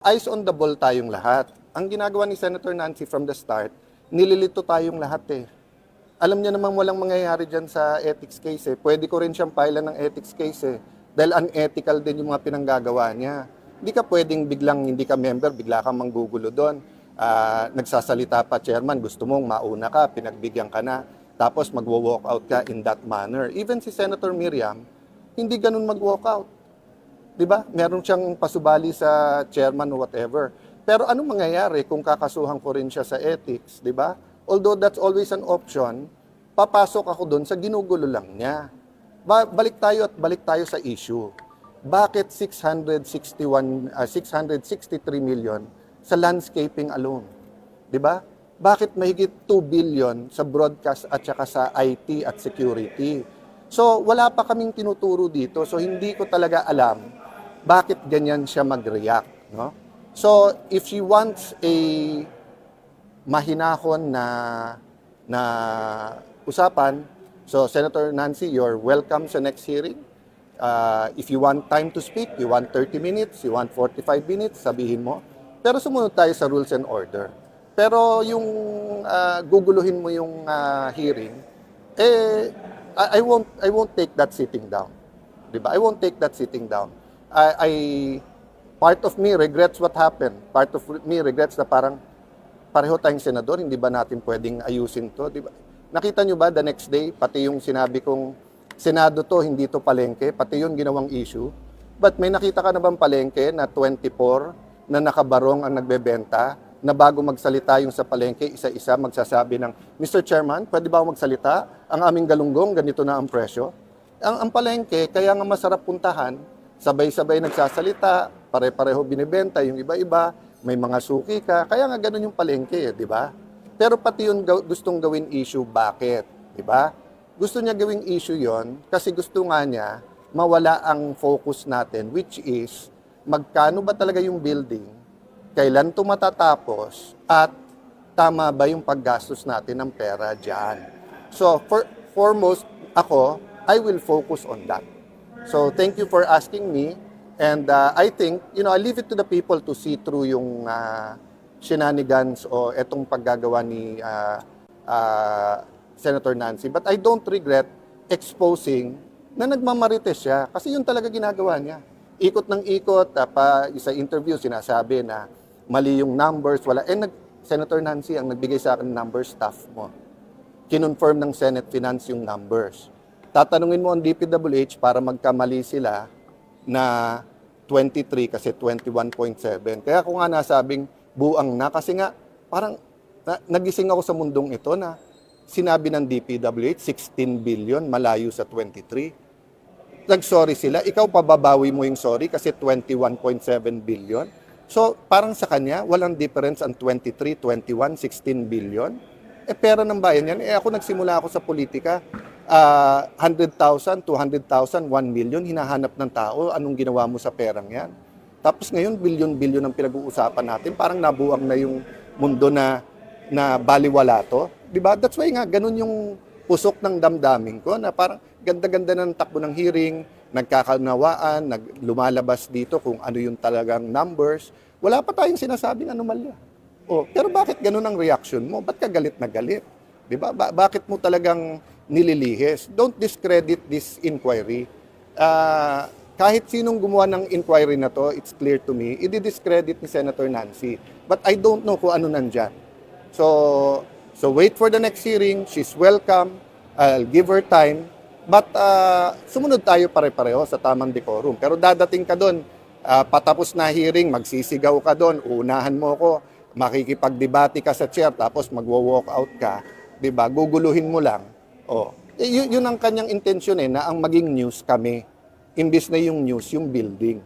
eyes on the ball tayong lahat. Ang ginagawa ni Senator Nancy from the start, nililito tayong lahat eh. Alam niya namang walang mangyayari dyan sa ethics case eh. Pwede ko rin siyang pailan ng ethics case eh. Dahil unethical din yung mga pinanggagawa niya. Hindi ka pwedeng biglang hindi ka member, bigla kang manggugulo doon. Ah, nagsasalita pa chairman, gusto mong mauna ka, pinagbigyan ka na, tapos magwo-walk out ka in that manner. Even si Senator Miriam, hindi ganun mag-walk out. 'Di ba? Meron siyang pasubali sa chairman or whatever. Pero anong mangyayari kung kakasuhan ko rin siya sa ethics, 'di ba? Although that's always an option, papasok ako doon sa ginugulo lang niya. Ba- balik tayo at balik tayo sa issue. Bakit 661 ah, 663 million sa landscaping alone? 'Di ba? Bakit mahigit 2 billion sa broadcast at saka sa IT at security? So, wala pa kaming tinuturo dito. So, hindi ko talaga alam bakit ganyan siya mag-react. No? So, if she wants a mahinahon na na usapan, so Senator Nancy, you're welcome sa next hearing. Uh, if you want time to speak, you want 30 minutes, you want 45 minutes, sabihin mo. Pero sumunod tayo sa rules and order. Pero yung uh, guguluhin mo yung uh, hearing, eh, I, I won't I won't take that sitting down. 'Di ba? I won't take that sitting down. I, I part of me regrets what happened. Part of me regrets na parang pareho tayong senador, hindi ba natin pwedeng ayusin 'to, 'di ba? Nakita nyo ba the next day, pati yung sinabi kong Senado to, hindi to palengke, pati yun ginawang issue. But may nakita ka na bang palengke na 24 na nakabarong ang nagbebenta na bago magsalita yung sa palengke, isa-isa magsasabi ng, Mr. Chairman, pwede ba magsalita? Ang aming galunggong, ganito na ang presyo. Ang, ang palengke, kaya nga masarap puntahan, sabay-sabay nagsasalita, pare-pareho binibenta, yung iba-iba, may mga suki ka, kaya nga ganun yung palengke, eh, di ba? Pero pati yun gustong gawin issue, bakit? Di ba? Gusto niya gawing issue yon kasi gusto nga niya mawala ang focus natin, which is magkano ba talaga yung building, kailan ito matatapos, at tama ba yung paggastos natin ng pera dyan. So, for, foremost, ako, I will focus on that. So, thank you for asking me. And uh, I think, you know, I leave it to the people to see through yung uh, shenanigans o etong paggagawa ni uh, uh, Senator Nancy. But I don't regret exposing na nagmamarites siya kasi yun talaga ginagawa niya. Ikot ng ikot, uh, pa, sa interview sinasabi na mali yung numbers, wala. Eh, nag, Senator Nancy ang nagbigay sa akin ng numbers, staff mo. Kinonfirm ng Senate Finance yung numbers. Tatanungin mo ang DPWH para magkamali sila na 23 kasi 21.7. Kaya ako nga nasabing buang na kasi nga parang na, nagising ako sa mundong ito na sinabi ng DPWH 16 billion malayo sa 23. Nag-sorry sila, ikaw pababawi mo yung sorry kasi 21.7 billion. So parang sa kanya walang difference ang 23, 21, 16 billion. Eh pera ng bayan yan. Eh ako nagsimula ako sa politika, ah, 100,000, 200,000, 1 million, hinahanap ng tao, anong ginawa mo sa perang yan? Tapos ngayon, bilyon-bilyon ang pinag-uusapan natin, parang nabuang na yung mundo na, na baliwala to. Di ba? That's why nga, ganun yung pusok ng damdamin ko, na parang ganda-ganda ng takbo ng hearing, nagkakanawaan, nag, lumalabas dito kung ano yung talagang numbers. Wala pa tayong sinasabing anomalya. Oh, pero bakit ganun ang reaction mo? Ba't ka galit na galit? 'Di ba? Ba- bakit mo talagang nililihis? Don't discredit this inquiry. Ah, kahit sinong gumawa ng inquiry na to, it's clear to me, i-discredit ni Senator Nancy. But I don't know kung ano nandyan. So, so wait for the next hearing. She's welcome. I'll give her time. But ah, sumunod tayo pare-pareho sa tamang decorum. Pero dadating ka doon, ah, patapos na hearing, magsisigaw ka doon, unahan mo ko, makikipagdebate ka sa chair, tapos magwo-walk out ka, 'di ba? Guguluhin mo lang. Oh. Eh, yun, yun ang kanyang intensyon eh, na ang maging news kami. Imbis na yung news, yung building.